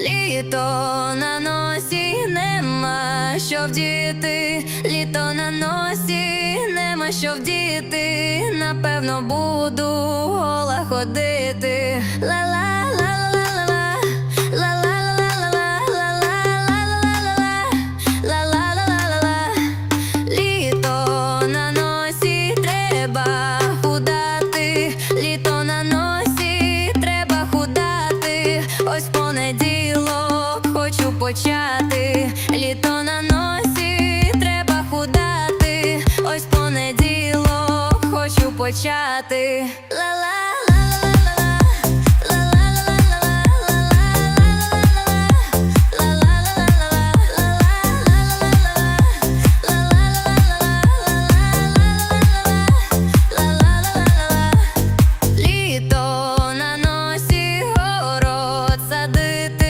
Літо на носі нема що вдіти, літо на носі нема що вдіти, напевно буду гола ходити. Ла-ла, понеділок хочу почати. Літо на носі треба худати. Ось понеділок хочу почати. Ла-ла.